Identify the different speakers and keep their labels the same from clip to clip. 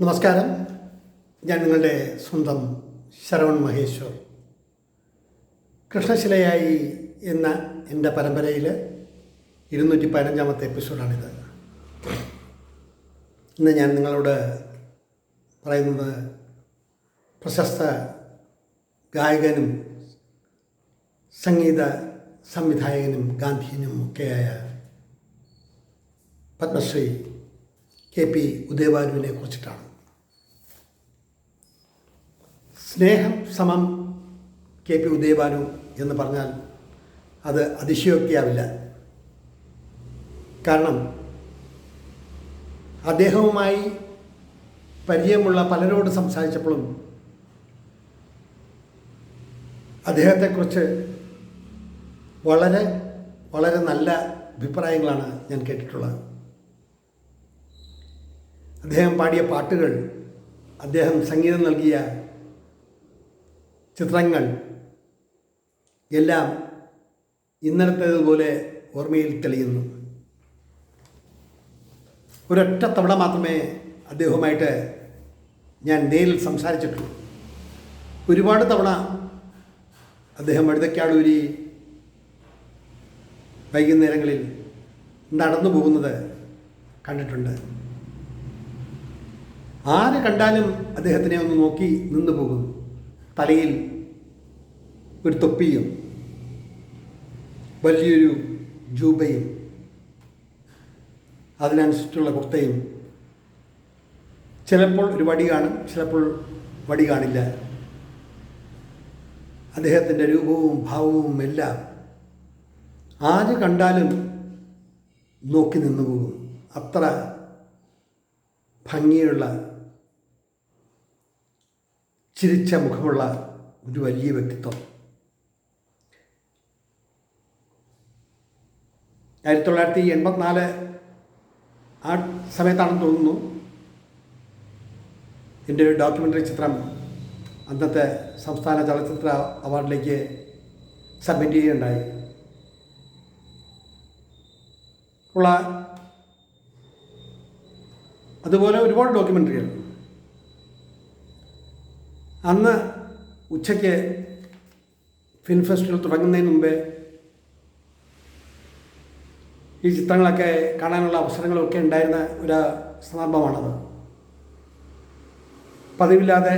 Speaker 1: നമസ്കാരം. ഞാൻ നിങ്ങളുടെ സ്വന്തം ശരവൺ മഹേശ്വർ. കൃഷ്ണശിലയായി എന്ന എന്റെ പരമ്പരയിൽ ഇരുന്നൂറ്റി പതിനഞ്ചാമത്തെ എപ്പിസോഡാണിത്. ഇന്ന് ഞാൻ നിങ്ങളോട് പറയുന്നത് പ്രശസ്ത ഗായകനും സംഗീത സംവിധായകനും ഗാന്ധിയനും ഒക്കെയായ പത്മശ്രീ കെ പി ഉദയഭാനുവിനെ കുറിച്ചിട്ടാണ്. സ്നേഹം സമം കെ പി ഉദയഭാനു എന്ന് പറഞ്ഞാൽ അത് അതിശയോക്തിയാവില്ല. കാരണം അദ്ദേഹവുമായി പരിചയമുള്ള പലരോട് സംസാരിച്ചപ്പോഴും അദ്ദേഹത്തെക്കുറിച്ച് വളരെ വളരെ നല്ല അഭിപ്രായങ്ങളാണ് ഞാൻ കേട്ടിട്ടുള്ളത്. അദ്ദേഹം പാടിയ പാട്ടുകൾ അദ്ദേഹം സംഗീതം നൽകിയ ചിത്രങ്ങൾ എല്ലാം ഇന്നലത്തേതുപോലെ ഓർമ്മയിൽ തെളിയുന്നു. ഒരൊറ്റ തവണ മാത്രമേ അദ്ദേഹവുമായിട്ട് ഞാൻ നേരിൽ സംസാരിച്ചിട്ടുള്ളൂ. ഒരുപാട് തവണ അദ്ദേഹം എഴുതക്കാടൂരി വൈകുന്നേരങ്ങളിൽ നടന്നു പോകുന്നത് കണ്ടിട്ടുണ്ട്. ആര് കണ്ടാലും അദ്ദേഹത്തിനെ ഒന്ന് നോക്കി നിന്നു പോകും. തലയിൽ ഒരു തൊപ്പിയും വലിയൊരു ജൂബയും അതിനനുസരിച്ചുള്ള കുർത്തയും. ചിലപ്പോൾ ഒരു വടി കാണും ചിലപ്പോൾ വടി കാണില്ല. അദ്ദേഹത്തിന്റെ രൂപവും ഭാവവും എല്ലാം ആര് കണ്ടാലും നോക്കി നിന്നു പോകും. അത്ര ഭംഗിയുള്ള ചിരിച്ച മുഖമുള്ള ഒരു വലിയ വ്യക്തിത്വം. ആയിരത്തി തൊള്ളായിരത്തി എൺപത്തിനാല് ആ സമയത്താണെന്ന് തോന്നുന്നു എന്റെ ഒരു ഡോക്യുമെന്ററി ചിത്രം അന്നത്തെ സംസ്ഥാന ചലച്ചിത്ര അവാർഡിലേക്ക് സബ്മിറ്റ് ചെയ്യുകയുണ്ടായി. ഉള്ള അതുപോലെ ഒരുപാട് ഡോക്യുമെന്ററികൾ. അന്ന് ഉച്ചയ്ക്ക് ഫിലിം ഫെസ്റ്റിവൽ തുടങ്ങുന്നതിന് മുമ്പേ ഈ ചിത്രങ്ങളൊക്കെ കാണാനുള്ള അവസരങ്ങളൊക്കെ ഉണ്ടായിരുന്ന ഒരു സന്ദർഭമാണത്. പതിവില്ലാതെ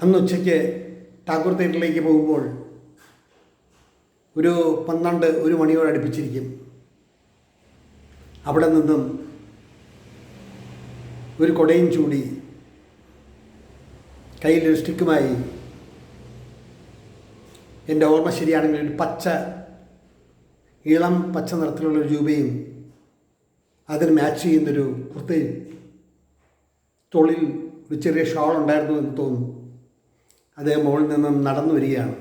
Speaker 1: അന്ന് ഉച്ചയ്ക്ക് ടാഗോർ തിയേറ്ററിലേക്ക് പോകുമ്പോൾ ഒരു പന്ത്രണ്ട് ഒരു മണിയോട് അടുപ്പിച്ചിരിക്കും. അവിടെ നിന്നും ഒരു കൊടയും ചൂടി. കയ്യിലൊരു സ്റ്റിക്കുമായി. എന്റെ ഓർമ്മ ശരിയാണെങ്കിൽ ഒരു പച്ച ഇളം പച്ച നിറത്തിലുള്ള ഒരു രൂപയും അതിന് മാച്ച് ചെയ്യുന്നൊരു കുർത്തയും തൊളിൽ ഒരു ചെറിയ ഷാൾ ഉണ്ടായിരുന്നു എന്ന് തോന്നുന്നു. അദ്ദേഹം മുകളിൽ നിന്നും നടന്നു വരികയാണ്.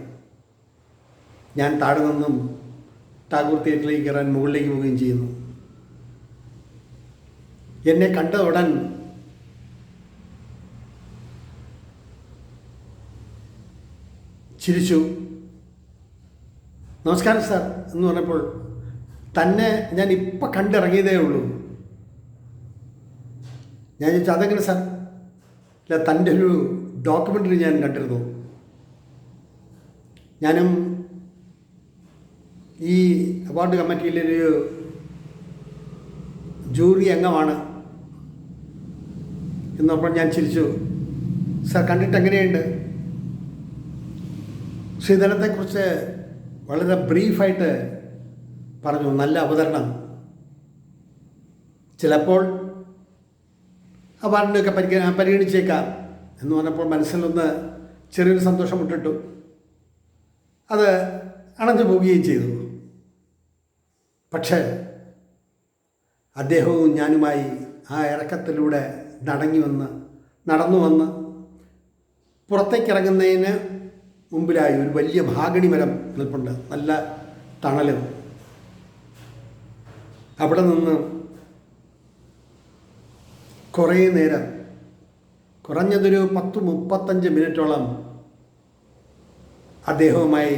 Speaker 1: ഞാൻ താഴെ നിന്നും ടാഗോർ തിയേറ്ററിലേക്ക് കയറാൻ മുകളിലേക്ക് പോവുകയും ചെയ്യുന്നു. എന്നെ കണ്ട ഉടൻ ചിരിച്ചു. നമസ്കാരം സാർ എന്ന് പറഞ്ഞപ്പോൾ തന്നെ ഞാൻ ഇപ്പം കണ്ടിറങ്ങിയതേ ഉള്ളൂ. ഞാൻ ചോദിച്ചു അതെങ്ങനെ സാർ? അല്ല തന്റെ ഒരു ഡോക്യുമെന്ററി ഞാൻ കണ്ടിരുന്നു. ഞാനും ഈ അവാർഡ് കമ്മിറ്റിയിലൊരു ജൂറി അംഗമാണ് എന്നപ്പോൾ ഞാൻ ചിരിച്ചു. സാർ കണ്ടിട്ട് എങ്ങനെയുണ്ട് ശ്രീധരത്തെക്കുറിച്ച് വളരെ ബ്രീഫായിട്ട് പറഞ്ഞു. നല്ല അവതരണം. ചിലപ്പോൾ അവാർഡിനൊക്കെ പരിഗ പരിഗണിച്ചേക്കാം എന്ന് പറഞ്ഞപ്പോൾ മനസ്സിലൊന്ന് ചെറിയൊരു സന്തോഷം ഇട്ടിട്ടു അത് അണഞ്ഞു പോവുകയും ചെയ്തു. പക്ഷേ അദ്ദേഹവും ഞാനുമായി ആ ഇറക്കത്തിലൂടെ നടങ്ങി വന്ന് നടന്നു വന്ന് പുറത്തേക്കിറങ്ങുന്നതിന് മുമ്പിലായി ഒരു വലിയ ഭാഗണി മരം നിൽപ്പുണ്ട്. നല്ല തണലും അവിടെ നിന്ന് കുറേ നേരം കുറഞ്ഞതൊരു പത്ത് മുപ്പത്തഞ്ച് മിനിറ്റോളം അദ്ദേഹവുമായി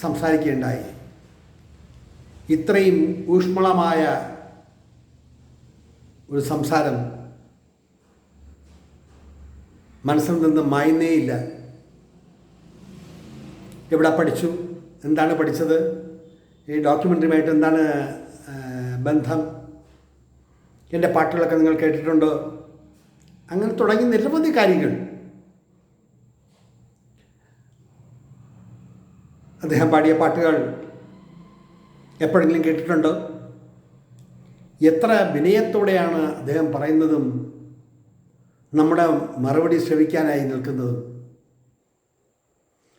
Speaker 1: സംസാരിക്കുകയുണ്ടായി. ഇത്രയും ഊഷ്മളമായ ഒരു സംസാരം മനസ്സിൽ നിന്ന് മായുന്നേയില്ല. എവിടെ പഠിച്ചു? എന്താണ് പഠിച്ചത്? ഈ ഡോക്യുമെന്ററിയുമായിട്ട് എന്താണ് ബന്ധം? എന്റെ പാട്ടുകളൊക്കെ നിങ്ങൾ കേട്ടിട്ടുണ്ടോ? അങ്ങനെ തുടങ്ങി നിരവധി കാര്യങ്ങൾ. അദ്ദേഹം പാടിയ പാട്ടുകൾ എപ്പോഴെങ്കിലും കേട്ടിട്ടുണ്ടോ? എത്ര വിനയത്തോടെയാണ് അദ്ദേഹം പറയുന്നതും നമ്മുടെ മറുപടി ശ്രവിക്കാനായി നിൽക്കുന്നതും?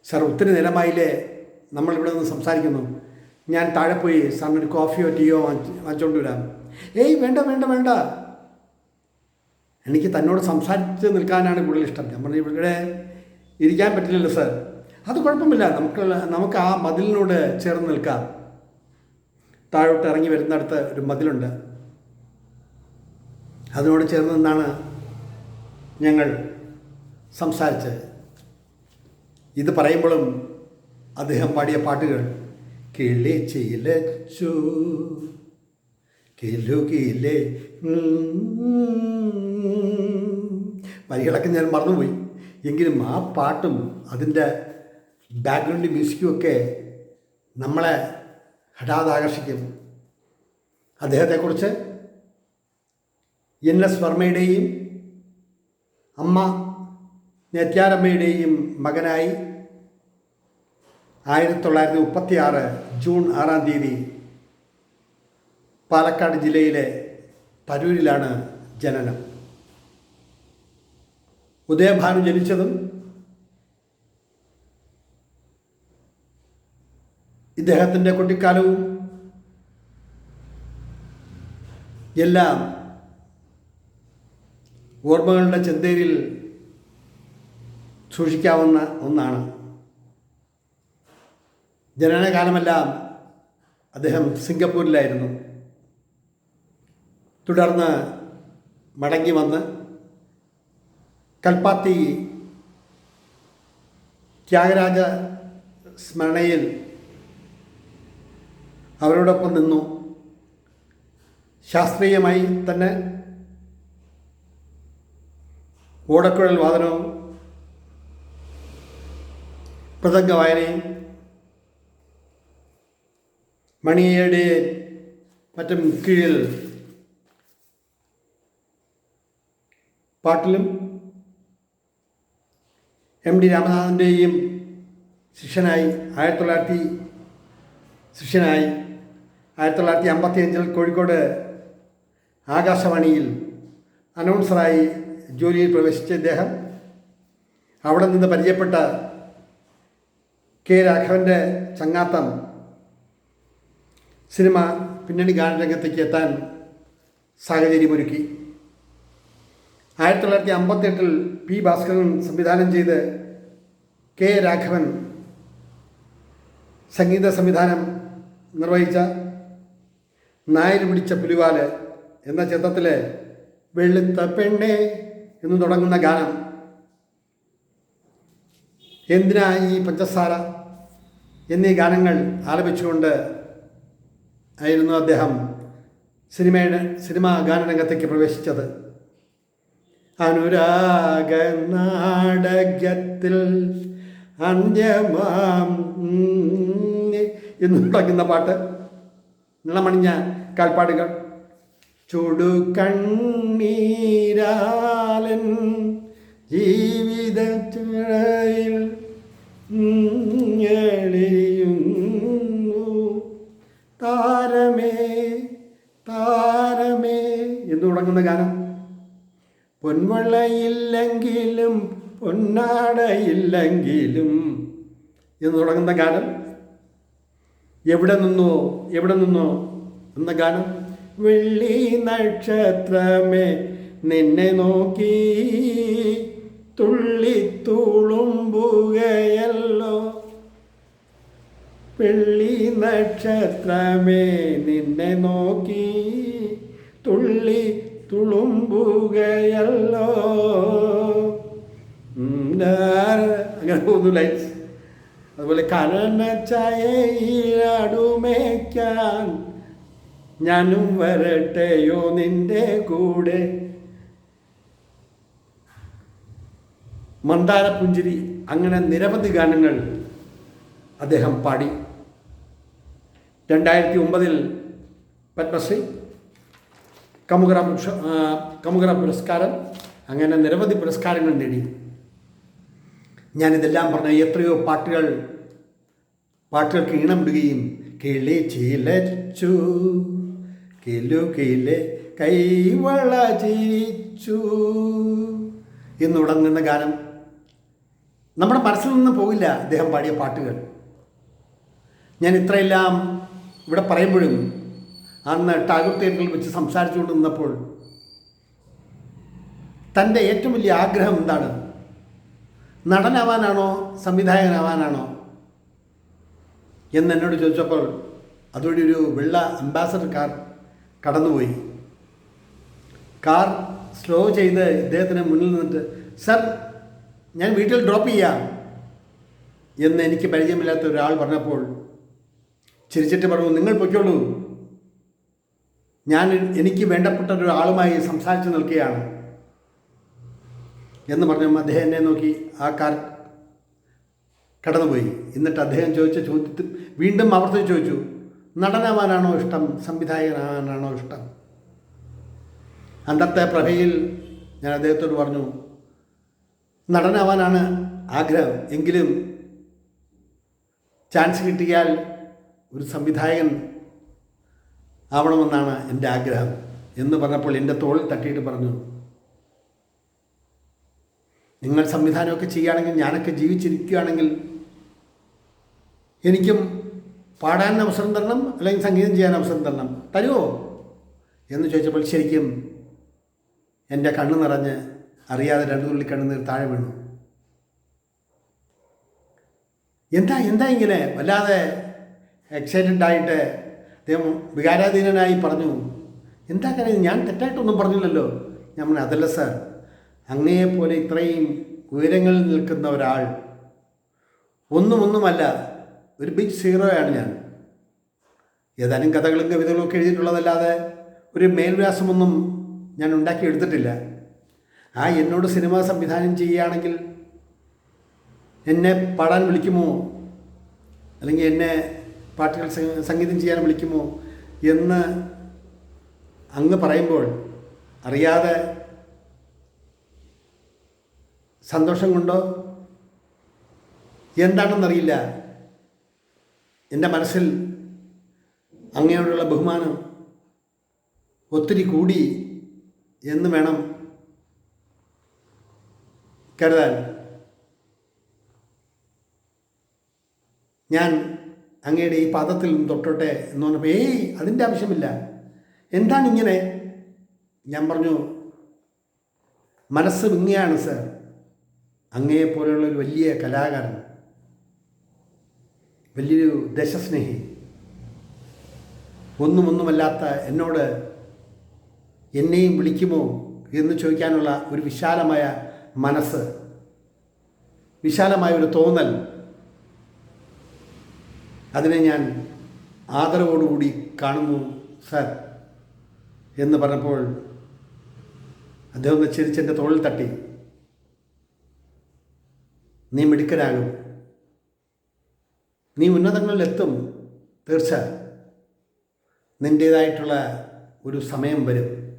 Speaker 1: സാർ ഒത്തിരി നേരമായില്ലേ നമ്മളിവിടെ നിന്ന് സംസാരിക്കുന്നു. ഞാൻ താഴെ പോയി സാറിനൊരു കോഫിയോ ടീയോ വാങ്ങിച്ചോണ്ട് വരാം. ഏയ് വേണ്ട വേണ്ട വേണ്ട. എനിക്ക് തന്നോട് സംസാരിച്ച് നിൽക്കാനാണ് കൂടുതൽ ഇഷ്ടം. നമ്മൾ ഇവിടെ ഇരിക്കാൻ പറ്റില്ലല്ലോ സാർ. അത് കുഴപ്പമില്ല. നമുക്ക് നമുക്ക് ആ മതിലിനോട് ചേർന്ന് നിൽക്കാം. താഴോട്ട് ഇറങ്ങി വരുന്നിടത്ത് ഒരു മതിലുണ്ട്. അതിനോട് ചേർന്ന് നിന്നാണ് ഞങ്ങൾ സംസാരിച്ചത്. ഇത് പറയുമ്പോഴും അദ്ദേഹം പാടിയ പാട്ടുകൾ കിളിച്ചിലച്ചു കിലുകിലെ വരികളൊക്കെ ഞാൻ മറന്നുപോയി. എങ്കിലും ആ പാട്ടും അതിന്റെ ബാക്ക്ഗ്രൗണ്ട് മ്യൂസിക്കും ഒക്കെ നമ്മളെ ഹഠാത് ആകർഷിക്കും. അദ്ദേഹത്തെക്കുറിച്ച് എൻ എസ് വർമ്മയുടെയും അമ്മ നെത്യാരമ്മയുടെയും മകനായി ആയിരത്തി തൊള്ളായിരത്തി മുപ്പത്തി ആറ് ജൂൺ ആറാം തീയതി പാലക്കാട് ജില്ലയിലെ തരൂരിലാണ് ജനനം. ഉദയഭാനു ജനിച്ചതും ഇദ്ദേഹത്തിന്റെ കുട്ടിക്കാലവും എല്ലാം ഓർമ്മകളുടെ ചിന്തയിൽ സൂക്ഷിക്കാവുന്ന ഒന്നാണ്. ജനനകാലമെല്ലാം അദ്ദേഹം സിംഗപ്പൂരിലായിരുന്നു. തുടർന്ന് മടങ്ങി വന്ന് കൽപ്പാത്തി ത്യാഗരാജ സ്മരണയിൽ അവരോടൊപ്പം നിന്നു. ശാസ്ത്രീയമായി തന്നെ ഓടക്കുഴൽ വാദനവും പ്രസംഗ വായനയും മണിയുടെ മറ്റും കീഴിൽ പാട്ടിലും എം ഡി രാമനാഥന്റെയും ശിഷ്യനായി ആയിരത്തി തൊള്ളായിരത്തി ശിഷ്യനായി ആയിരത്തി തൊള്ളായിരത്തി അമ്പത്തി അഞ്ചിൽ കോഴിക്കോട് ആകാശവാണിയിൽ അനൗൺസറായി ജോലിയിൽ പ്രവേശിച്ച ഇദ്ദേഹം അവിടെ നിന്ന് പരിചയപ്പെട്ട കെ രാഘവന്റെ ചങ്ങാത്തം സിനിമ പിന്നണി ഗാനരംഗത്തേക്ക് എത്താൻ സാഹചര്യമൊരുക്കി. ആയിരത്തി തൊള്ളായിരത്തി അമ്പത്തെട്ടിൽ പി ഭാസ്കരൻ സംവിധാനം ചെയ്ത് കെ രാഘവൻ സംഗീത സംവിധാനം നിർവഹിച്ച നായർ പിടിച്ച പുലിവാൽ എന്ന ചിത്രത്തിലെ വെളുത്ത പെണ്ണെ എന്ന് തുടങ്ങുന്ന ഗാനം. എന്തിനാ ഈ പഞ്ചസാര? എന്നീ ഗാനങ്ങൾ ആലപിച്ചുകൊണ്ട് ആയിരുന്നു അദ്ദേഹം സിനിമയുടെ സിനിമാ ഗാനരംഗത്തേക്ക് പ്രവേശിച്ചത്. അനുരാഗ നാടകത്തിൽ അന്യമാം എന്ന് തുടങ്ങുന്ന പാട്ട്. നിളമണിഞ്ഞ കാൽപ്പാടുകൾ. ചുടു കണ്ണീരാലൻ പൊൻവളയില്ലെങ്കിലും പൊന്നാടയില്ലെങ്കിലും. എന്ന് തുടങ്ങുന്ന ഗാനം. എവിടെ നിന്നോ എവിടെ നിന്നോ എന്ന ഗാനം. വെള്ളി നക്ഷത്രമേ നിന്നെ നോക്കി. തുള്ളിത്തുളുമ്പുകയല്ലോ വെള്ളി നക്ഷത്രമേ നിന്നെ നോക്കി. തുള്ളി തുളുമ്പുകയല്ലോ. അങ്ങനെ പോകുന്നു ലൈൻസ്. അതുപോലെ കരണച്ചയടുമേക്കാൻ ഞാനും വരട്ടെയോ നിന്റെ കൂടെ. മന്ദാരപുഞ്ചിരി. അങ്ങനെ നിരവധി ഗാനങ്ങൾ അദ്ദേഹം പാടി. രണ്ടായിരത്തി ഒമ്പതിൽ പത്മശ്രീ കമുകറ കമുകറ പുരസ്കാരം അങ്ങനെ നിരവധി പുരസ്കാരങ്ങൾ നേടി. ഞാനിതെല്ലാം പറഞ്ഞ എത്രയോ പാട്ടുകൾ പാട്ടുകൾക്ക് ഈണമിടുകയും കിളി ചിലച്ചു കിലുകിലെ കൈവള ചിരിച്ചു എന്നുടങ്ങുന്ന ഗാനം നമ്മുടെ മനസ്സിൽ നിന്ന് പോകില്ല അദ്ദേഹം പാടിയ പാട്ടുകൾ. ഞാൻ ഇത്രയെല്ലാം ഇവിടെ പറയുമ്പോഴും അന്ന് ടാഗോർ തിയേറ്ററിൽ വെച്ച് സംസാരിച്ചുകൊണ്ട് നിന്നപ്പോൾ തന്റെ ഏറ്റവും വലിയ ആഗ്രഹം എന്താണ്? നടനാവാനാണോ സംവിധായകനാവാനാണോ? എന്ന് എന്നോട് ചോദിച്ചപ്പോൾ അതുവഴി ഒരു വെള്ള അംബാസഡർ കാർ കടന്നുപോയി. കാർ സ്ലോ ചെയ്ത് ഇദ്ദേഹത്തിന് മുന്നിൽ നിന്നിട്ട് സർ ഞാൻ വീട്ടിൽ ഡ്രോപ്പ് ചെയ്യാം. എന്ന് എനിക്ക് പരിചയമില്ലാത്ത ഒരാൾ പറഞ്ഞപ്പോൾ ചിരിച്ചിട്ട് പറഞ്ഞു നിങ്ങൾ പൊയ്ക്കോളൂ. ഞാൻ എനിക്ക് വേണ്ടപ്പെട്ട ഒരാളുമായി സംസാരിച്ചു നിൽക്കുകയാണ്. എന്ന് പറഞ്ഞു അദ്ദേഹം എന്നെ നോക്കി. ആ കാർ കടന്നുപോയി. എന്നിട്ട് അദ്ദേഹം ചോദിച്ച ചോദ്യത്തിൽ വീണ്ടും ആവർത്തിച്ച് ചോദിച്ചു. നടനാവാനാണോ ഇഷ്ടം? സംവിധായകനാവാനാണോ ഇഷ്ടം? അന്നത്തെ പ്രഭയിൽ ഞാൻ അദ്ദേഹത്തോട് പറഞ്ഞു നടനാവാനാണ് ആഗ്രഹം. എങ്കിലും ചാൻസ് കിട്ടിയാൽ ഒരു സംവിധായകൻ ആവണമെന്നാണ് എന്റെ ആഗ്രഹം എന്ന് പറഞ്ഞപ്പോൾ എന്റെ തോളിൽ തട്ടിയിട്ട് പറഞ്ഞു നിങ്ങൾ സംവിധാനമൊക്കെ ചെയ്യുകയാണെങ്കിൽ ഞാനൊക്കെ ജീവിച്ചിരിക്കുകയാണെങ്കിൽ എനിക്കും പാടാൻ അവസരം തരണം അല്ലെങ്കിൽ സംഗീതം ചെയ്യാൻ അവസരം തരണം. തരുമോ എന്ന് ചോദിച്ചപ്പോൾ ശരിക്കും എന്റെ കണ്ണ് നിറഞ്ഞ് അറിയാതെ രണ്ടു തുള്ളി കണ്ണുനീർ താഴെ വീണു. എന്താ എന്താ ഇങ്ങനെ? വല്ലാതെ എക്സൈറ്റഡ് ആയിട്ട് അദ്ദേഹം വികാരാധീനനായി പറഞ്ഞു. എന്താ കാര്യം? ഞാൻ തെറ്റായിട്ടൊന്നും പറഞ്ഞില്ലല്ലോ. ഞാൻ അതല്ല സാർ. അങ്ങയെപ്പോലെ ഇത്രയും ഉയരങ്ങളിൽ നിൽക്കുന്ന ഒരാൾ. ഒന്നും ഒന്നുമല്ല ഒരു ബിഗ് സീറോയാണ് ഞാൻ. ഏതാനും കഥകളും കവിതകളും ഒക്കെ എഴുതിയിട്ടുള്ളതല്ലാതെ ഒരു മേൽവ്യാസമൊന്നും ഞാൻ ഉണ്ടാക്കി എടുത്തിട്ടില്ല. ആ എന്നോട് സിനിമ സംവിധാനം ചെയ്യുകയാണെങ്കിൽ എന്നെ പാടാൻ വിളിക്കുമോ? അല്ലെങ്കിൽ എന്നെ പാട്ടുകൾ സംഗീതം ചെയ്യാൻ വിളിക്കുമോ എന്ന് അങ്ങ് പറയുമ്പോൾ അറിയാതെ സന്തോഷം കൊണ്ടോ? എന്താണെന്നറിയില്ല. എന്റെ മനസ്സിൽ അങ്ങയോടുള്ള ബഹുമാനം ഒത്തിരി കൂടി എന്ന് വേണം കരുതാൻ. ഞാൻ അങ്ങയുടെ ഈ പാദത്തിൽ നിന്ന് തൊട്ടോട്ടെ എന്ന് പറഞ്ഞപ്പോൾ ഏയ് അതിന്റെ ആവശ്യമില്ല. എന്താണ് ഇങ്ങനെ? ഞാൻ പറഞ്ഞു മനസ്സ് വിങ്ങയാണ് സർ. അങ്ങയെപ്പോലെയുള്ള ഒരു വലിയ കലാകാരൻ വലിയൊരു ദേശസ്നേഹി. ഒന്നും ഒന്നുമല്ലാത്ത എന്നോട് എന്നെയും വിളിക്കുമോ എന്ന് ചോദിക്കാനുള്ള ഒരു വിശാലമായ മനസ്സ് വിശാലമായ ഒരു തോന്നൽ അതിനെ ഞാൻ ആദരവോടുകൂടി കാണുന്നു സർ എന്ന് പറഞ്ഞപ്പോൾ അദ്ദേഹം ഒന്ന് ചിരിച്ചെന്റെ തോളിൽ തട്ടി. നീ മിടുക്കരാകും നീ ഉന്നതങ്ങളിലെത്തും. തീർച്ച നിന്റേതായിട്ടുള്ള ഒരു സമയം വരും.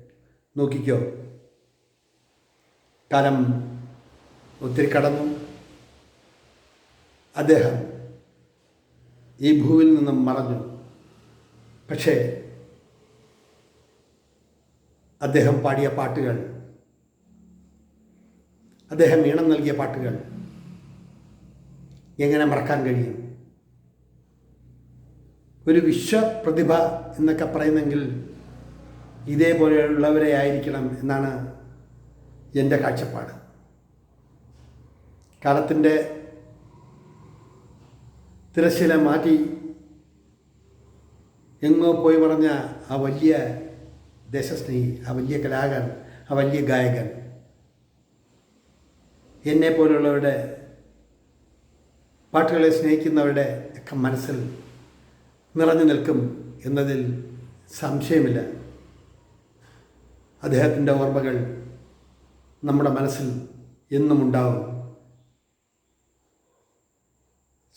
Speaker 1: നോക്കിക്കോ. കാലം ഒത്തിരി കടന്നു. അദ്ദേഹം ഈ ഭൂവിൽ നിന്നും മറഞ്ഞു. പക്ഷേ അദ്ദേഹം പാടിയ പാട്ടുകൾ അദ്ദേഹം ഈണം നൽകിയ പാട്ടുകൾ എങ്ങനെ മറക്കാൻ കഴിയും? ഒരു വിശ്വപ്രതിഭ എന്നൊക്കെ പറയുന്നെങ്കിൽ ഇതേപോലെയുള്ളവരെ ആയിരിക്കണം എന്നാണ് എന്റെ കാഴ്ചപ്പാട്. കാലത്തിന്റെ തിരശ്ശീല മാറ്റി. എങ്ങോ പോയി പറഞ്ഞ ആ വലിയ ദേശസ്നേഹി ആ വലിയ കലാകാരൻ ആ വലിയ ഗായകൻ എന്നെ പോലുള്ളവരുടെ പാട്ടുകളെ സ്നേഹിക്കുന്നവരുടെ ഒക്കെ മനസ്സിൽ നിറഞ്ഞു നിൽക്കും എന്നതിൽ സംശയമില്ല. അദ്ദേഹത്തിന്റെ ഓർമ്മകൾ നമ്മുടെ മനസ്സിൽ എന്നും ഉണ്ടാവും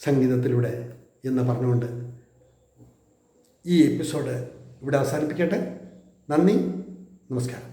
Speaker 1: സംഗീതത്തിലൂടെ എന്ന് പറഞ്ഞുകൊണ്ട് ഈ എപ്പിസോഡ് ഇവിടെ അവസാനിപ്പിക്കട്ടെ. നന്ദി നമസ്കാരം.